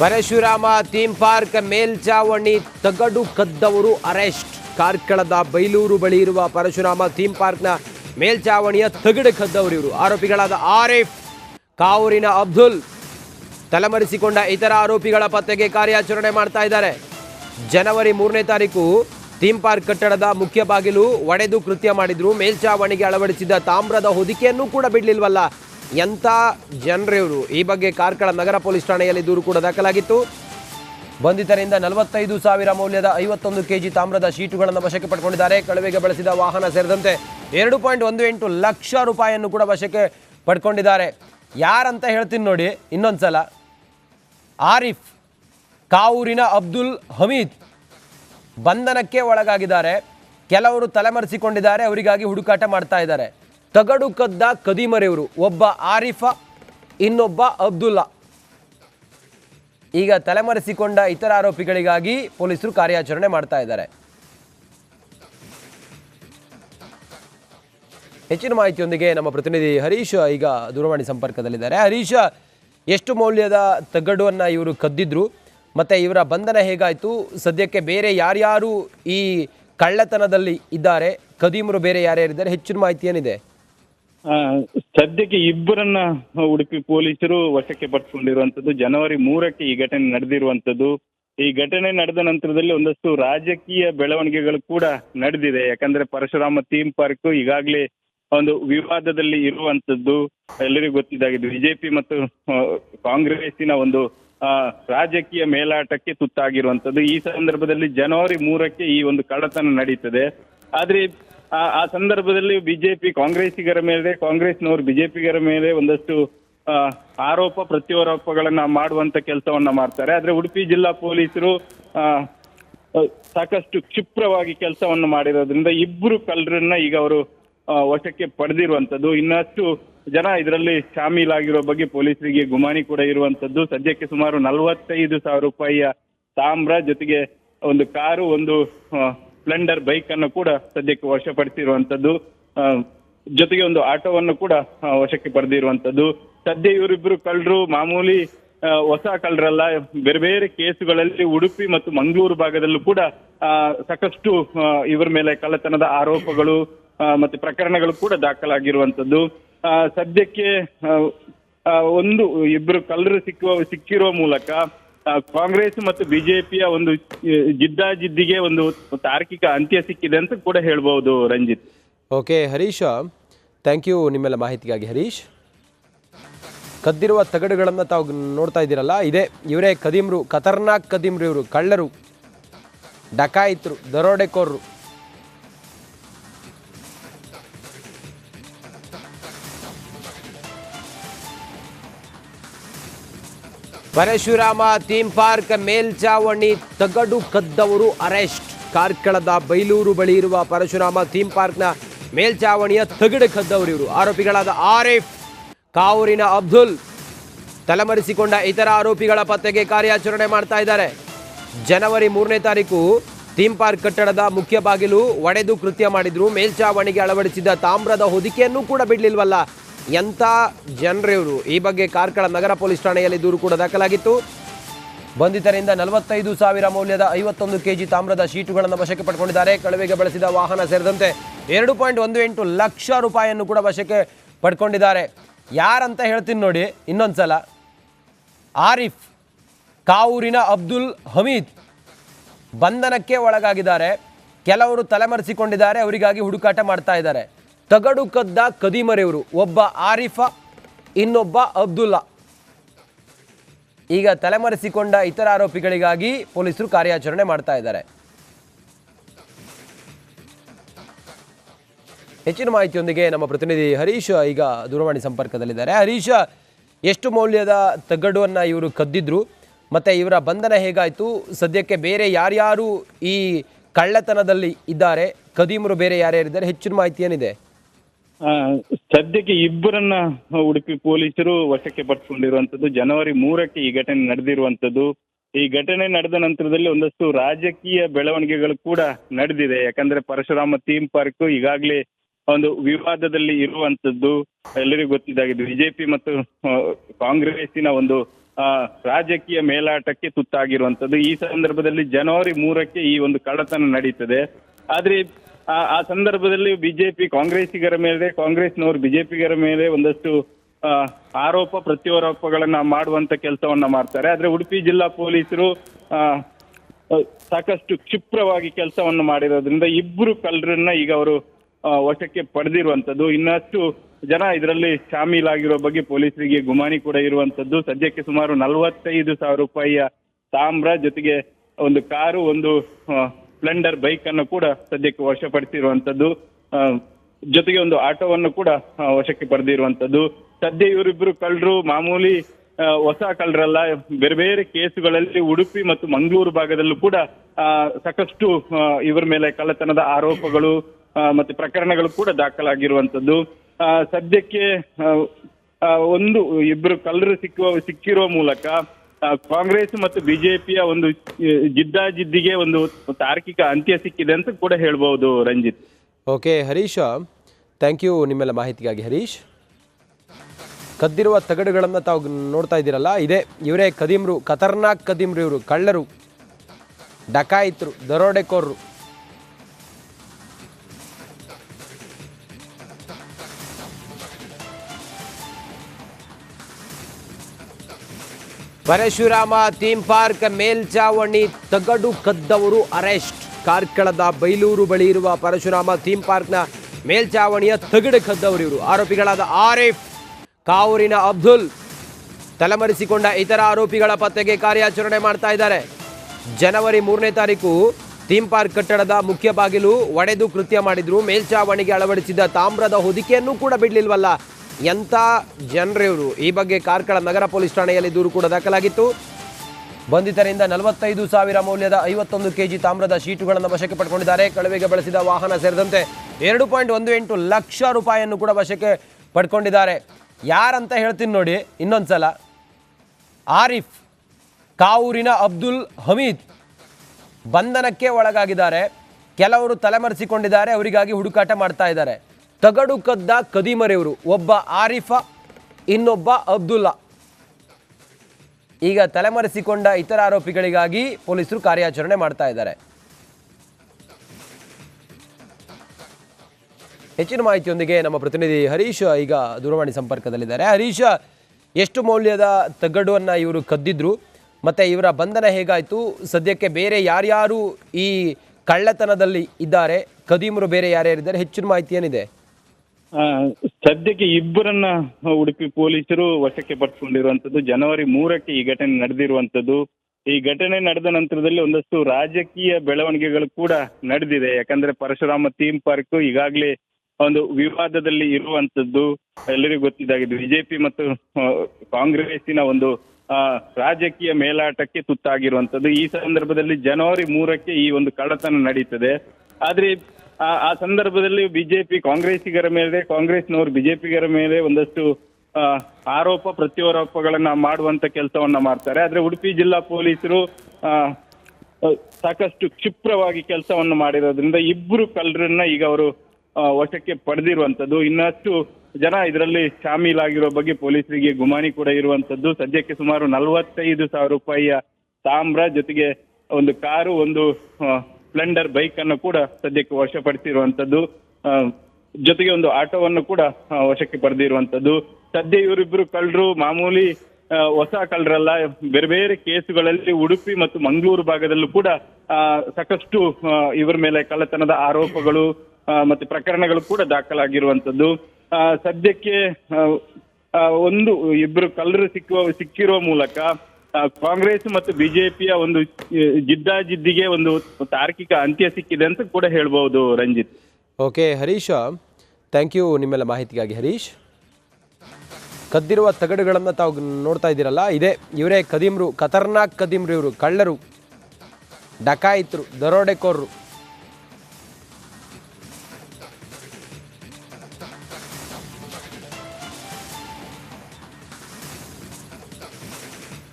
Parashurama theme park, ಮೇಲ್ಚಾವಣಿ, ತಗಡು ಕದ್ದವರು arrest. ಕಾರ್ಕಳದ Bailur ಬಳಿ ಇರುವ ಪರಶುರಾಮ ಥೀಮ್ ಪಾರ್ಕ್ನ ಮೇಲ್ಚಾವಣಿಯ ತಗಡು ಕದ್ದವರು ಇವರು. ಆರೋಪಿಗಳಾದ ಆರಿಫ್, ಕಾವೂರಿನ ಅಬ್ದುಲ್, ತಲೆಮರೆಸಿಕೊಂಡ ಇತರ ಆರೋಪಿಗಳ ಪತ್ತೆಗೆ ಕಾರ್ಯಾಚರಣೆ ಮಾಡ್ತಾ ಇದ್ದಾರೆ. ಜನವರಿ ಮೂರನೇ ತಾರೀಕು ಥೀಮ್ ಪಾರ್ಕ್ ಕಟ್ಟಡದ ಮುಖ್ಯ ಬಾಗಿಲು ಒಡೆದು ಕೃತ್ಯ ಮಾಡಿದ್ರು. ಮೇಲ್ಚಾವಣಿಗೆ ಅಳವಡಿಸಿದ್ದ ತಾಮ್ರದ ಹೊದಿಕೆಯನ್ನು ಕೂಡ ಬಿಡ್ಲಿಲ್ವಲ್ಲ. ಎಂಥ ಜನರಿವರು ಈ ಬಗ್ಗೆ ಕಾರ್ಕಳ ನಗರ ಪೊಲೀಸ್ ಠಾಣೆಯಲ್ಲಿ ದೂರು ಕೂಡ ದಾಖಲಾಗಿತ್ತು. ಬಂಧಿತರಿಂದ ನಲವತ್ತೈದು ಸಾವಿರ ಮೌಲ್ಯದ ಐವತ್ತೊಂದು ಕೆಜಿ ತಾಮ್ರದ ಶೀಟುಗಳನ್ನು ವಶಕ್ಕೆ ಪಡ್ಕೊಂಡಿದ್ದಾರೆ. ಕಳುವೆಗೆ ಬಳಸಿದ ವಾಹನ ಸೇರಿದಂತೆ ಎರಡು ಪಾಯಿಂಟ್ ಒಂದು ಎಂಟು ಲಕ್ಷ ರೂಪಾಯಿಯನ್ನು ಕೂಡ ವಶಕ್ಕೆ ಪಡ್ಕೊಂಡಿದ್ದಾರೆ. ಯಾರಂತ ಹೇಳ್ತೀನಿ ನೋಡಿ, ಇನ್ನೊಂದ್ಸಲ. ಆರಿಫ್ ಕಾವೂರಿನ ಅಬ್ದುಲ್ ಹಮೀದ್ ಬಂಧನಕ್ಕೆ ಒಳಗಾಗಿದ್ದಾರೆ. ಕೆಲವರು ತಲೆಮರೆಸಿಕೊಂಡಿದ್ದಾರೆ, ಅವರಿಗಾಗಿ ಹುಡುಕಾಟ ಮಾಡ್ತಾ ಇದ್ದಾರೆ. ತಗಡು ಕದ್ದ ಕದಿಮರೆಯವರು, ಒಬ್ಬ ಆರಿಫ, ಇನ್ನೊಬ್ಬ ಅಬ್ದುಲ್ಲಾ. ಈಗ ತಲೆಮರೆಸಿಕೊಂಡ ಇತರ ಆರೋಪಿಗಳಿಗಾಗಿ ಪೊಲೀಸರು ಕಾರ್ಯಾಚರಣೆ ಮಾಡ್ತಾ ಇದ್ದಾರೆ. ಹೆಚ್ಚಿನ ಮಾಹಿತಿಯೊಂದಿಗೆ ನಮ್ಮ ಪ್ರತಿನಿಧಿ ಹರೀಶ್ ಈಗ ದೂರವಾಣಿ ಸಂಪರ್ಕದಲ್ಲಿದ್ದಾರೆ. ಹರೀಶ್, ಎಷ್ಟು ಮೌಲ್ಯದ ತಗಡುವನ್ನು ಇವರು ಕದ್ದಿದ್ರು? ಮತ್ತೆ ಇವರ ಬಂಧನ ಹೇಗಾಯಿತು? ಸದ್ಯಕ್ಕೆ ಬೇರೆ ಯಾರ್ಯಾರು ಈ ಕಳ್ಳತನದಲ್ಲಿ ಇದ್ದಾರೆ? ಕದೀಮರು ಬೇರೆ ಯಾರ್ಯಾರಿದ್ದಾರೆ? ಹೆಚ್ಚಿನ ಮಾಹಿತಿ ಏನಿದೆ? ಸದ್ಯಕ್ಕೆ ಇಬ್ಬರನ್ನ ಉಡುಪಿ ಪೊಲೀಸರು ವಶಕ್ಕೆ ಪಡೆದುಕೊಂಡಿರುವಂತದ್ದು ಜನವರಿ ಮೂರಕ್ಕೆ ಈ ಘಟನೆ ನಡೆದಿರುವಂತದ್ದು ಈ ಘಟನೆ ನಡೆದ ನಂತರದಲ್ಲಿ ಒಂದಷ್ಟು ರಾಜಕೀಯ ಬೆಳವಣಿಗೆಗಳು ಕೂಡ ನಡೆದಿದೆ. ಯಾಕಂದ್ರೆ ಪರಶುರಾಮ ಥೀಮ್ ಪಾರ್ಕ್ ಈಗಾಗಲೇ ಒಂದು ವಿವಾದದಲ್ಲಿ ಇರುವಂತದ್ದು ಎಲ್ಲರಿಗೂ ಗೊತ್ತಿದ್ದಾಗಿದೆ. ಬಿಜೆಪಿ ಮತ್ತು ಕಾಂಗ್ರೆಸ್ಸಿನ ಒಂದು ರಾಜಕೀಯ ಮೇಲಾಟಕ್ಕೆ ತುತ್ತಾಗಿರುವಂತದ್ದು ಈ ಸಂದರ್ಭದಲ್ಲಿ ಜನವರಿ ಮೂರಕ್ಕೆ ಈ ಒಂದು ಕಳ್ಳತನ ನಡೀತದೆ. ಆದ್ರೆ ಆ ಸಂದರ್ಭದಲ್ಲಿ ಬಿಜೆಪಿ ಕಾಂಗ್ರೆಸ್ಸಿಗರ ಮೇಲೆ, ಕಾಂಗ್ರೆಸ್ನವರು ಬಿಜೆಪಿಗರ ಮೇಲೆ ಒಂದಷ್ಟು ಆರೋಪ ಪ್ರತ್ಯಾರೋಪಗಳನ್ನ ಮಾಡುವಂತ ಕೆಲಸವನ್ನ ಮಾಡ್ತಾರೆ. ಆದ್ರೆ ಉಡುಪಿ ಜಿಲ್ಲಾ ಪೊಲೀಸರು ಸಾಕಷ್ಟು ಕ್ಷಿಪ್ರವಾಗಿ ಕೆಲಸವನ್ನು ಮಾಡಿರೋದ್ರಿಂದ ಇಬ್ಬರು ಕಳ್ಳರನ್ನ ಈಗ ಅವರು ವಶಕ್ಕೆ ಪಡೆದಿರುವಂತದ್ದು. ಇನ್ನಷ್ಟು ಜನ ಇದರಲ್ಲಿ ಶಾಮೀಲಾಗಿರೋ ಬಗ್ಗೆ ಪೊಲೀಸರಿಗೆ ಗುಮಾನಿ ಕೂಡ ಇರುವಂತದ್ದು. ಸದ್ಯಕ್ಕೆ ಸುಮಾರು ನಲವತ್ತೈದು ಸಾವಿರ ರೂಪಾಯಿಯ ತಾಮ್ರ ಜೊತೆಗೆ ಒಂದು ಕಾರು, ಒಂದು ಸ್ಪ್ಲೆಂಡರ್ ಬೈಕ್ ಅನ್ನು ಕೂಡ ಸದ್ಯಕ್ಕೆ ವಶಪಡಿಸಿರುವಂತದ್ದು ಜೊತೆಗೆ ಒಂದು ಆಟೋವನ್ನು ಕೂಡ ವಶಕ್ಕೆ ಪಡೆದಿರುವಂತದ್ದು ಸದ್ಯ ಇವರಿಬ್ರು ಕಳ್ಳರು, ಮಾಮೂಲಿ ಹೊಸ ಕಳ್ಳರಲ್ಲ. ಬೇರೆ ಬೇರೆ ಕೇಸುಗಳಲ್ಲಿ ಉಡುಪಿ ಮತ್ತು ಮಂಗಳೂರು ಭಾಗದಲ್ಲೂ ಕೂಡ ಸಾಕಷ್ಟು ಇವರ ಮೇಲೆ ಕಳ್ಳತನದ ಆರೋಪಗಳು ಮತ್ತೆ ಪ್ರಕರಣಗಳು ಕೂಡ ದಾಖಲಾಗಿರುವಂತದ್ದು ಸದ್ಯಕ್ಕೆ ಒಂದು ಇಬ್ಬರು ಕಳ್ಳರು ಸಿಕ್ಕುವ ಸಿಕ್ಕಿರುವ ಮೂಲಕ ಕಾಂಗ್ರೆಸ್ ಮತ್ತು ಬಿಜೆಪಿಯ ಒಂದು ಜಿದ್ದಾಜಿದ್ದಿಗೆ ಒಂದು ತಾರ್ಕಿಕ ಅಂತ್ಯ ಸಿಕ್ಕಿದೆ ಅಂತ ಕೂಡ ಹೇಳ್ಬೋದು Ranjith. Okay, Harish thank you ನಿಮ್ಮೆಲ್ಲ ಮಾಹಿತಿಗಾಗಿ ಹರೀಶ್. ಕದ್ದಿರುವ ತಗಡುಗಳನ್ನು ತಾವು ನೋಡ್ತಾ ಇದ್ದೀರಲ್ಲ, ಇದೆ ಇವರೇ ಕದೀಮ್ರು, ಖತರ್ನಾಕ್ ಕದೀಮ್ರು ಇವರು, ಕಳ್ಳರು, ಡಕಾಯಿತರು, ದರೋಡೆಕೋರರು. ಪರಶುರಾಮ ಥೀಮ್ ಪಾರ್ಕ್ ಮೇಲ್ಚಾವಣಿ ತಗಡು ಕದ್ದವರು ಅರೆಸ್ಟ್. ಕಾರ್ಕಳದ ಬೈಲೂರು ಬಳಿ ಇರುವ ಪರಶುರಾಮ ಥೀಮ್ ಪಾರ್ಕ್ನ ಮೇಲ್ಚಾವಣಿಯ ತಗಡು ಕದ್ದವರು ಇವರು. ಆರೋಪಿಗಳಾದ ಆರಿಫ್, ಕಾವೂರಿನ ಅಬ್ದುಲ್, ತಲೆಮರೆಸಿಕೊಂಡ ಇತರ ಆರೋಪಿಗಳ ಪತ್ತೆಗೆ ಕಾರ್ಯಾಚರಣೆ ಮಾಡ್ತಾ ಇದ್ದಾರೆ. ಜನವರಿ ಮೂರನೇ ತಾರೀಕು ಥೀಮ್ ಪಾರ್ಕ್ ಕಟ್ಟಡದ ಮುಖ್ಯ ಬಾಗಿಲು ಒಡೆದು ಕೃತ್ಯ ಮಾಡಿದ್ರು. ಮೇಲ್ಚಾವಣಿಗೆ ಅಳವಡಿಸಿದ್ದ ತಾಮ್ರದ ಹೊದಿಕೆಯನ್ನು ಕೂಡ ಬಿಡ್ಲಿಲ್ವಲ್ಲ. ಎಂಥ ಜನರಿವರು? ಈ ಬಗ್ಗೆ ಕಾರ್ಕಳ ನಗರ ಪೊಲೀಸ್ ಠಾಣೆಯಲ್ಲಿ ದೂರು ಕೂಡ ದಾಖಲಾಗಿತ್ತು. ಬಂಧಿತರಿಂದ ನಲವತ್ತೈದು ಸಾವಿರ ಮೌಲ್ಯದ ಐವತ್ತೊಂದು ಕೆಜಿ ತಾಮ್ರದ ಶೀಟುಗಳನ್ನು ವಶಕ್ಕೆ ಪಡ್ಕೊಂಡಿದ್ದಾರೆ. ಕಳುವೆಗೆ ಬಳಸಿದ ವಾಹನ ಸೇರಿದಂತೆ ಎರಡು ಪಾಯಿಂಟ್ ಒಂದು ಎಂಟು ಲಕ್ಷ ರೂಪಾಯಿಯನ್ನು ಕೂಡ ವಶಕ್ಕೆ ಪಡ್ಕೊಂಡಿದ್ದಾರೆ. ಯಾರಂತ ಹೇಳ್ತೀನಿ ನೋಡಿ, ಇನ್ನೊಂದ್ಸಲ. ಆರಿಫ್, ಕಾವೂರಿನ ಅಬ್ದುಲ್ ಹಮೀದ್ ಬಂಧನಕ್ಕೆ ಒಳಗಾಗಿದ್ದಾರೆ. ಕೆಲವರು ತಲೆಮರೆಸಿಕೊಂಡಿದ್ದಾರೆ, ಅವರಿಗಾಗಿ ಹುಡುಕಾಟ ಮಾಡ್ತಾ ಇದ್ದಾರೆ. ತಗಡು ಕದ್ದ ಕದಿಮರೆಯವರು, ಒಬ್ಬ ಆರಿಫ, ಇನ್ನೊಬ್ಬ ಅಬ್ದುಲ್ಲಾ. ಈಗ ತಲೆಮರೆಸಿಕೊಂಡ ಇತರ ಆರೋಪಿಗಳಿಗಾಗಿ ಪೊಲೀಸರು ಕಾರ್ಯಾಚರಣೆ ಮಾಡ್ತಾ ಇದ್ದಾರೆ. ಹೆಚ್ಚಿನ ಮಾಹಿತಿಯೊಂದಿಗೆ ನಮ್ಮ ಪ್ರತಿನಿಧಿ ಹರೀಶ್ ಈಗ ದೂರವಾಣಿ ಸಂಪರ್ಕದಲ್ಲಿದ್ದಾರೆ. ಹರೀಶ್, ಎಷ್ಟು ಮೌಲ್ಯದ ತಗಡುವನ್ನು ಇವರು ಕದ್ದಿದ್ರು? ಮತ್ತೆ ಇವರ ಬಂಧನ ಹೇಗಾಯಿತು? ಸದ್ಯಕ್ಕೆ ಬೇರೆ ಯಾರ್ಯಾರು ಈ ಕಳ್ಳತನದಲ್ಲಿ ಇದ್ದಾರೆ? ಕದೀಮರು ಬೇರೆ ಯಾರ್ಯಾರಿದ್ದಾರೆ? ಹೆಚ್ಚಿನ ಮಾಹಿತಿ ಏನಿದೆ? ಸದ್ಯಕ್ಕೆ ಇಬ್ಬರನ್ನ ಉಡುಪಿ ಪೊಲೀಸರು ವಶಕ್ಕೆ ಪಡಿಸಿಕೊಂಡಿರುವಂತದ್ದು ಜನವರಿ ಮೂರಕ್ಕೆ ಈ ಘಟನೆ ನಡೆದಿರುವಂತದ್ದು ಈ ಘಟನೆ ನಡೆದ ನಂತರದಲ್ಲಿ ಒಂದಷ್ಟು ರಾಜಕೀಯ ಬೆಳವಣಿಗೆಗಳು ಕೂಡ ನಡೆದಿದೆ. ಯಾಕಂದ್ರೆ ಪರಶುರಾಮ ಥೀಮ್ ಪಾರ್ಕ್ ಈಗಾಗಲೇ ಒಂದು ವಿವಾದದಲ್ಲಿ ಇರುವಂತದ್ದು ಎಲ್ಲರಿಗೂ ಗೊತ್ತಿದ್ದಾಗಿದೆ ಬಿಜೆಪಿ ಮತ್ತು ಕಾಂಗ್ರೆಸ್ಸಿನ ಒಂದು ರಾಜಕೀಯ ಮೇಲಾಟಕ್ಕೆ ತುತ್ತಾಗಿರುವಂತದ್ದು ಈ ಸಂದರ್ಭದಲ್ಲಿ ಜನವರಿ ಮೂರಕ್ಕೆ ಈ ಒಂದು ಕಳ್ಳತನ ನಡೀತದೆ. ಆದ್ರೆ ಆ ಸಂದರ್ಭದಲ್ಲಿ ಬಿಜೆಪಿ ಕಾಂಗ್ರೆಸ್ಸಿಗರ ಮೇಲೆ, ಕಾಂಗ್ರೆಸ್ನವರು ಬಿಜೆಪಿಗರ ಮೇಲೆ ಒಂದಷ್ಟು ಆರೋಪ, ಪ್ರತ್ಯಾರೋಪಗಳನ್ನ ಮಾಡುವಂತ ಕೆಲಸವನ್ನ ಮಾಡ್ತಾರೆ. ಆದ್ರೆ ಉಡುಪಿ ಜಿಲ್ಲಾ ಪೊಲೀಸರು ಸಾಕಷ್ಟು ಕ್ಷಿಪ್ರವಾಗಿ ಕೆಲಸವನ್ನು ಮಾಡಿರೋದ್ರಿಂದ ಇಬ್ಬರು ಕಳ್ಳರನ್ನ ಈಗ ಅವರು ವಶಕ್ಕೆ ಪಡೆದಿರುವಂತದ್ದು. ಇನ್ನಷ್ಟು ಜನ ಇದರಲ್ಲಿ ಶಾಮೀಲಾಗಿರೋ ಬಗ್ಗೆ ಪೊಲೀಸರಿಗೆ ಗುಮಾನಿ ಕೂಡ ಇರುವಂತದ್ದು. ಸದ್ಯಕ್ಕೆ ಸುಮಾರು ನಲವತ್ತೈದು ಸಾವಿರ ರೂಪಾಯಿಯ ತಾಮ್ರ ಜೊತೆಗೆ ಒಂದು ಕಾರು, ಒಂದು ಸ್ಪ್ಲೆಂಡರ್ ಬೈಕ್ ಅನ್ನು ಕೂಡ ಸದ್ಯಕ್ಕೆ ವಶಪಡಿಸಿರುವಂತದ್ದು ಜೊತೆಗೆ ಒಂದು ಆಟೋವನ್ನು ಕೂಡ ವಶಕ್ಕೆ ಪಡೆದಿರುವಂತದ್ದು ಸದ್ಯ ಇವರಿಬ್ರು ಕಳ್ಳರು, ಮಾಮೂಲಿ ಹೊಸ ಕಳ್ಳರಲ್ಲ. ಬೇರೆ ಬೇರೆ ಕೇಸುಗಳಲ್ಲಿ ಉಡುಪಿ ಮತ್ತು ಮಂಗಳೂರು ಭಾಗದಲ್ಲೂ ಕೂಡ ಸಾಕಷ್ಟು ಇವರ ಮೇಲೆ ಕಳ್ಳತನದ ಆರೋಪಗಳು ಮತ್ತು ಪ್ರಕರಣಗಳು ಕೂಡ ದಾಖಲಾಗಿರುವಂತದ್ದು ಸದ್ಯಕ್ಕೆ ಒಂದು ಇಬ್ರು ಕಳ್ಳರು ಸಿಕ್ಕುವ ಸಿಕ್ಕಿರುವ ಮೂಲಕ ಕಾಂಗ್ರೆಸ್ ಮತ್ತು ಬಿಜೆಪಿಯ ಒಂದು ಜಿದ್ದಾಜಿದ್ದಿಗೆ ಒಂದು ತಾರ್ಕಿಕ ಅಂತ್ಯ ಸಿಕ್ಕಿದೆ ಅಂತ ಕೂಡ ಹೇಳ್ಬೋದು Ranjith. Okay, Harish thank you ನಿಮ್ಮೆಲ್ಲ ಮಾಹಿತಿಗಾಗಿ ಹರೀಶ್. ಕದ್ದಿರುವ ತಗಡುಗಳನ್ನು ತಾವು ನೋಡ್ತಾ ಇದ್ದೀರಲ್ಲ, ಇದೇ ಇವರೇ ಕದೀಮ್ರು, ಖತರ್ನಾಕ್ ಕದೀಮ್ರು ಇವರು, ಕಳ್ಳರು, ಡಕಾಯಿತರು, ದರೋಡೆಕೋರರು. ಪರಶುರಾಮ ಥೀಮ್ ಪಾರ್ಕ್ ಮೇಲ್ಚಾವಣಿ ತಗಡು ಕದ್ದವರು ಅರೆಸ್ಟ್. ಕಾರ್ಕಳದ ಬೈಲೂರು ಬಳಿ ಇರುವ ಪರಶುರಾಮ ಥೀಮ್ ಪಾರ್ಕ್ನ ಮೇಲ್ಚಾವಣಿಯ ತಗಡು ಕದ್ದವರು ಇವರು. ಆರೋಪಿಗಳಾದ ಆರಿಫ್, ಕಾವೂರಿನ ಅಬ್ದುಲ್ ತಲೆಮರೆಸಿಕೊಂಡ ಇತರ ಆರೋಪಿಗಳ ಪತ್ತೆಗೆ ಕಾರ್ಯಾಚರಣೆ ಮಾಡ್ತಾ ಇದ್ದಾರೆ. ಜನವರಿ ಮೂರನೇ ತಾರೀಕು ಥೀಮ್ ಪಾರ್ಕ್ ಕಟ್ಟಡದ ಮುಖ್ಯ ಬಾಗಿಲು ಒಡೆದು ಕೃತ್ಯ ಮಾಡಿದ್ರು. ಮೇಲ್ಚಾವಣಿಗೆ ಅಳವಡಿಸಿದ ತಾಮ್ರದ ಹೊದಿಕೆಯನ್ನು ಕೂಡ ಬಿಡ್ಲಿಲ್ವಲ್ಲ. ಎಂಥ ಜನರಿವರು? ಈ ಬಗ್ಗೆ ಕಾರ್ಕಳ ನಗರ ಪೊಲೀಸ್ ಠಾಣೆಯಲ್ಲಿ ದೂರು ಕೂಡ ದಾಖಲಾಗಿತ್ತು. ಬಂಧಿತರಿಂದ ನಲವತ್ತೈದು ಸಾವಿರ ಮೌಲ್ಯದ ಐವತ್ತೊಂದು ಕೆಜಿ ತಾಮ್ರದ ಶೀಟುಗಳನ್ನು ವಶಕ್ಕೆ ಪಡ್ಕೊಂಡಿದ್ದಾರೆ. ಕಳವೆಗೆ ಬಳಸಿದ ವಾಹನ ಸೇರಿದಂತೆ ಎರಡು ಪಾಯಿಂಟ್ ಒಂದು ಎಂಟು ಲಕ್ಷ ರೂಪಾಯಿಯನ್ನು ಕೂಡ ವಶಕ್ಕೆ ಪಡ್ಕೊಂಡಿದ್ದಾರೆ. ಯಾರಂತ ಹೇಳ್ತೀನಿ ನೋಡಿ, ಇನ್ನೊಂದ್ಸಲ. ಆರಿಫ್, ಕಾವೂರಿನ ಅಬ್ದುಲ್ ಹಮೀದ್ ಬಂಧನಕ್ಕೆ ಒಳಗಾಗಿದ್ದಾರೆ. ಕೆಲವರು ತಲೆಮರೆಸಿಕೊಂಡಿದ್ದಾರೆ, ಅವರಿಗಾಗಿ ಹುಡುಕಾಟ ಮಾಡ್ತಾ ಇದ್ದಾರೆ. ತಗಡು ಕದ್ದ ಕದಿಮರೆಯವರು, ಒಬ್ಬ ಆರಿಫ, ಇನ್ನೊಬ್ಬ ಅಬ್ದುಲ್ಲಾ. ಈಗ ತಲೆಮರೆಸಿಕೊಂಡ ಇತರ ಆರೋಪಿಗಳಿಗಾಗಿ ಪೊಲೀಸರು ಕಾರ್ಯಾಚರಣೆ ಮಾಡ್ತಾ ಇದ್ದಾರೆ. ಹೆಚ್ಚಿನ ಮಾಹಿತಿಯೊಂದಿಗೆ ನಮ್ಮ ಪ್ರತಿನಿಧಿ ಹರೀಶ್ ಈಗ ದೂರವಾಣಿ ಸಂಪರ್ಕದಲ್ಲಿದ್ದಾರೆ. ಹರೀಶ್, ಎಷ್ಟು ಮೌಲ್ಯದ ತಗಡುವನ್ನ ಇವರು ಕದ್ದಿದ್ರು? ಮತ್ತೆ ಇವರ ಬಂಧನ ಹೇಗಾಯಿತು? ಸದ್ಯಕ್ಕೆ ಬೇರೆ ಯಾರ್ಯಾರು ಈ ಕಳ್ಳತನದಲ್ಲಿ ಇದ್ದಾರೆ? ಕದೀಮರು ಬೇರೆ ಯಾರ್ಯಾರಿದ್ದಾರೆ? ಹೆಚ್ಚಿನ ಮಾಹಿತಿ ಏನಿದೆ? ಸದ್ಯಕ್ಕೆ ಇಬ್ಬರನ್ನ ಉಡುಪಿ ಪೊಲೀಸರು ವಶಕ್ಕೆ ಪಡ್ಕೊಂಡಿರುವಂತದ್ದು ಜನವರಿ ಮೂರಕ್ಕೆ ಈ ಘಟನೆ ನಡೆದಿರುವಂತದ್ದು ಈ ಘಟನೆ ನಡೆದ ನಂತರದಲ್ಲಿ ಒಂದಷ್ಟು ರಾಜಕೀಯ ಬೆಳವಣಿಗೆಗಳು ಕೂಡ ನಡೆದಿದೆ. ಯಾಕಂದ್ರೆ ಪರಶುರಾಮ ಥೀಮ್ ಪಾರ್ಕ್ ಈಗಾಗಲೇ ಒಂದು ವಿವಾದದಲ್ಲಿ ಇರುವಂತದ್ದು ಎಲ್ಲರಿಗೂ ಗೊತ್ತಿದ್ದಾಗಿದೆ. ಬಿಜೆಪಿ ಮತ್ತು ಕಾಂಗ್ರೆಸ್ಸಿನ ಒಂದು ರಾಜಕೀಯ ಮೇಲಾಟಕ್ಕೆ ತುತ್ತಾಗಿರುವಂತದ್ದು ಈ ಸಂದರ್ಭದಲ್ಲಿ ಜನವರಿ ಮೂರಕ್ಕೆ ಈ ಒಂದು ಕಳ್ಳತನ ನಡೀತದೆ. ಆದ್ರೆ ಆ ಸಂದರ್ಭದಲ್ಲಿ ಬಿಜೆಪಿ ಕಾಂಗ್ರೆಸ್ಸಿಗರ ಮೇಲೆ, ಕಾಂಗ್ರೆಸ್ನವರು ಬಿಜೆಪಿಗರ ಮೇಲೆ ಒಂದಷ್ಟು ಆರೋಪ, ಪ್ರತ್ಯಾರೋಪಗಳನ್ನ ಮಾಡುವಂತ ಕೆಲಸವನ್ನ ಮಾಡ್ತಾರೆ. ಆದ್ರೆ ಉಡುಪಿ ಜಿಲ್ಲಾ ಪೊಲೀಸರು ಸಾಕಷ್ಟು ಕ್ಷಿಪ್ರವಾಗಿ ಕೆಲಸವನ್ನು ಮಾಡಿರೋದ್ರಿಂದ ಇಬ್ಬರು ಕಳ್ಳರನ್ನ ಈಗ ಅವರು ವಶಕ್ಕೆ ಪಡೆದಿರುವಂತದ್ದು. ಇನ್ನಷ್ಟು ಜನ ಇದರಲ್ಲಿ ಶಾಮೀಲಾಗಿರೋ ಬಗ್ಗೆ ಪೊಲೀಸರಿಗೆ ಗುಮಾನಿ ಕೂಡ ಇರುವಂತದ್ದು. ಸದ್ಯಕ್ಕೆ ಸುಮಾರು ನಲವತ್ತೈದು ಸಾವಿರ ರೂಪಾಯಿಯ ತಾಮ್ರ ಜೊತೆಗೆ ಒಂದು ಕಾರು, ಒಂದು ಸ್ಪ್ಲೆಂಡರ್ ಬೈಕ್ ಅನ್ನು ಕೂಡ ಸದ್ಯಕ್ಕೆ ವಶಪಡಿಸಿರುವಂತದ್ದು ಜೊತೆಗೆ ಒಂದು ಆಟೋವನ್ನು ಕೂಡ ವಶಕ್ಕೆ ಪಡೆದಿರುವಂತದ್ದು ಸದ್ಯ ಇವರಿಬ್ರು ಕಳ್ಳರು, ಮಾಮೂಲಿ ಹೊಸ ಕಳ್ಳರಲ್ಲ. ಬೇರೆ ಬೇರೆ ಕೇಸುಗಳಲ್ಲಿ ಉಡುಪಿ ಮತ್ತು ಮಂಗಳೂರು ಭಾಗದಲ್ಲೂ ಕೂಡ ಸಾಕಷ್ಟು ಇವರ ಮೇಲೆ ಕಳ್ಳತನದ ಆರೋಪಗಳು ಮತ್ತೆ ಪ್ರಕರಣಗಳು ಕೂಡ ದಾಖಲಾಗಿರುವಂತದ್ದು ಸದ್ಯಕ್ಕೆ ಒಂದು ಇಬ್ಬರು ಕಳ್ಳರು ಸಿಕ್ಕುವ ಸಿಕ್ಕಿರುವ ಮೂಲಕ ಕಾಂಗ್ರೆಸ್ ಮತ್ತು ಬಿಜೆಪಿಯ ಒಂದು ಜಿದ್ದಾಜಿದ್ದಿಗೆ ಒಂದು ತಾರ್ಕಿಕ ಅಂತ್ಯ ಸಿಕ್ಕಿದೆ ಅಂತ ಕೂಡ ಹೇಳ್ಬಹುದು Ranjith. Okay Harish thank you ನಿಮ್ಮೆಲ್ಲ ಮಾಹಿತಿಗಾಗಿ ಹರೀಶ್. ಕದ್ದಿರುವ ತಗಡುಗಳನ್ನು ತಾವು ನೋಡ್ತಾ ಇದ್ದೀರಲ್ಲ, ಇದೇ ಇವರೇ ಕದೀಮ್ರು, ಖತರ್ನಾಕ್ ಕದೀಮ್ರು ಇವರು, ಕಳ್ಳರು, ಡಕಾಯಿತರು, ದರೋಡೆಕೋರರು.